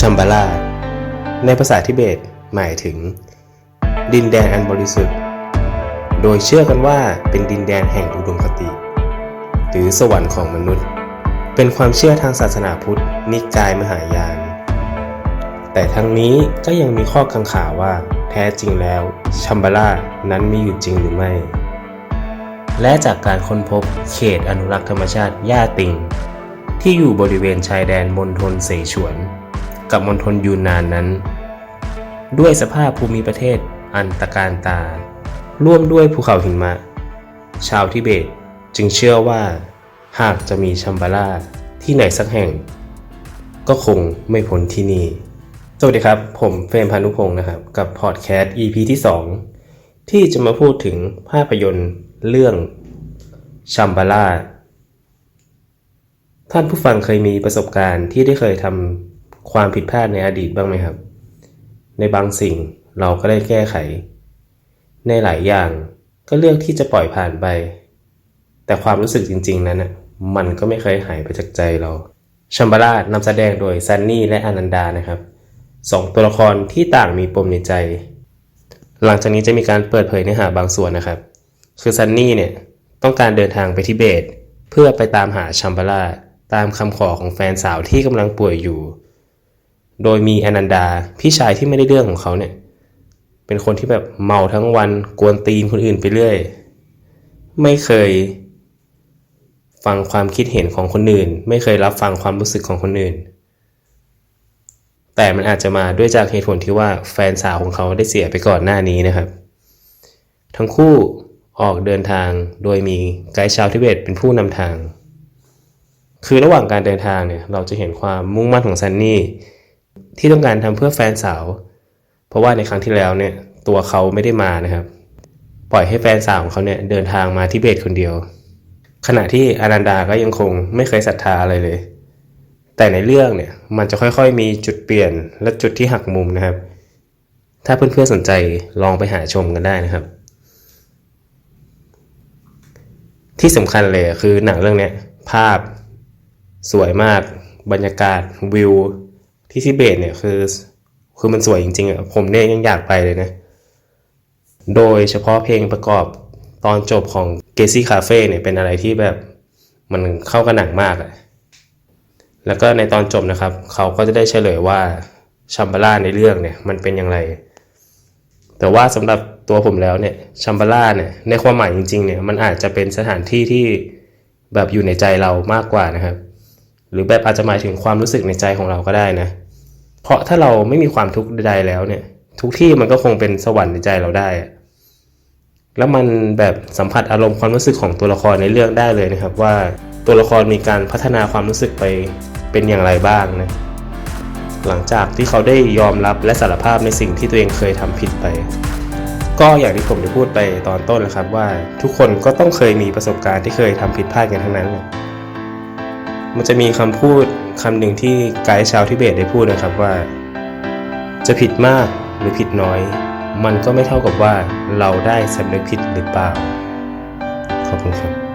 ชัมบาลา ในภาษาทิเบตหมายถึง ดินแดนอันบริสุทธิ์ โดยเชื่อกันว่าเป็นดินแดนแห่งอุดมคติ หรือสวรรค์ของมนุษย์ เป็นความเชื่อทางศาสนาพุทธ นิกายมหายาน แต่ทั้งนี้ก็ยังมีข้อกังขาว่าแท้จริงแล้ว ชัมบาลานั้นมีอยู่จริงหรือไม่ และจากการค้นพบเขตอนุรักษ์ธรรมชาติย่าติง ที่อยู่บริเวณชายแดนมณฑลเสฉวน กับมณฑลยูนนานนั้น ด้วยสภาพภูมิประเทศอันตะการตา ร่วมด้วยภูเขาหิมะ ชาวทิเบตจึงเชื่อว่า หากจะมีชัมบาลาที่ไหนสักแห่ง ก็คงไม่พ้นที่นี่ สวัสดีครับ ผมเฟรมพานุพงศ์นะครับ กับพอดแคสต์ EP ที่ 2 ที่จะมาพูดถึงภาพยนตร์เรื่องชัมบาลาท่านผู้ฟังเคยมีประสบการณ์ที่ได้เคยทำ ความผิดพลาดในอดีตบ้างไหมครับ ในบางสิ่งเราก็ได้แก้ไข ในหลายอย่างก็เลือกที่จะปล่อยผ่านไป แต่ความรู้สึกจริง ๆ นั้นนะมันก็ไม่เคยหายไปจากใจเราชัมบาลานำแสดงโดยซันนี่และอนันดานะครับสองตัวละครที่ต่างมีปมในใจ หลังจากนี้จะมีการเปิดเผยเนื้อหาบางส่วนนะครับ คือซันนี่เนี่ยต้องการเดินทางไปทิเบต เพื่อไปตามหาชัมบาลาตามคำขอของแฟนสาวที่กำลังป่วยอยู่ โดยมีอนันดาพี่ชายที่ไม่ได้เรื่องของเขาเนี่ย เป็นคนที่แบบเมาทั้งวันกวนตีนคนอื่นไปเรื่อย ไม่เคย ฟังความคิดเห็นของคนอื่น ไม่เคยรับฟังความรู้สึกของคนอื่น แต่มันอาจจะมาด้วยจากเหตุผลที่ว่าแฟนสาวของเขาได้เสียไปก่อนหน้านี้นะครับ ทั้งคู่ออกเดินทางโดยมีไกด์ชาวทิเบตเป็นผู้นำทาง คือระหว่างการเดินทางเนี่ยเราจะเห็นความมุ่งมั่นของซันนี่ ที่ต้องการทำเพื่อแฟนสาว เพราะว่าในครั้งที่แล้วเนี่ยตัวเขาไม่ได้มานะครับ ปล่อยให้แฟนสาวของเขาเนี่ยเดินทางมาทิเบตคนเดียว ขณะที่อนันดาก็ยังคงไม่เคยศรัทธาอะไรเลย แต่ในเรื่องเนี่ยมันจะค่อยๆมีจุดเปลี่ยนและจุดที่หักมุมนะครับ ถ้าเพื่อนๆสนใจลองไปหาชมกันได้นะครับ ที่สำคัญเลยคือหนังเรื่องนี้ภาพ สวยมาก บรรยากาศวิว ที่ทิเบตเนี่ยคือ คือมันสวยจริงๆอะผมเนี่ยยังอยากไปเลยนะ โดยเฉพาะเพลงประกอบตอนจบของเกซี่คาเฟ่เนี่ยเป็นอะไรที่แบบมันเข้ากับหนังมากอะแล้วก็ในตอนจบนะครับ เขาก็จะได้เฉลยว่าชัมบาร่าในเรื่องเนี่ยมันเป็นอย่างไร แต่ว่าสำหรับตัวผมแล้วเนี่ยชัมบาร่าเนี่ยในความหมายจริงๆเนี่ยมันอาจจะเป็นสถานที่ที่แบบอยู่ในใจเรามากกว่านะครับ รือแบบอาจจะหมายถึงความรู้สึกในใจของเราก็ได้นะ เพราะถ้าเราไม่มีความทุกข์ใดๆแล้วเนี่ย ทุกที่มันก็คงเป็นสวรรค์ในใจเราได้ แล้วมันแบบสัมผัสอารมณ์ความรู้สึกของตัวละครในเรื่องได้เลยนะครับ ว่าตัวละครมีการพัฒนาความรู้สึกไปเป็นอย่างไรบ้างนะหลังจากที่เขาได้ยอมรับและสารภาพในสิ่งที่ตัวเองเคยทำผิดไป ก็อย่างที่ผมได้พูดไปตอนต้นนะครับว่าทุกคนก็ต้องเคยมีประสบการณ์ที่เคยทำผิดพลาดกันทั้งนั้นเลย มันจะมีคำพูดคำหนึ่งที่ไกด์ชาวทิเบตได้พูดนะครับว่า จะผิดมากหรือผิดน้อย มันก็ไม่เท่ากับว่าเราได้สำนึกผิดหรือเปล่า ขอบคุณครับ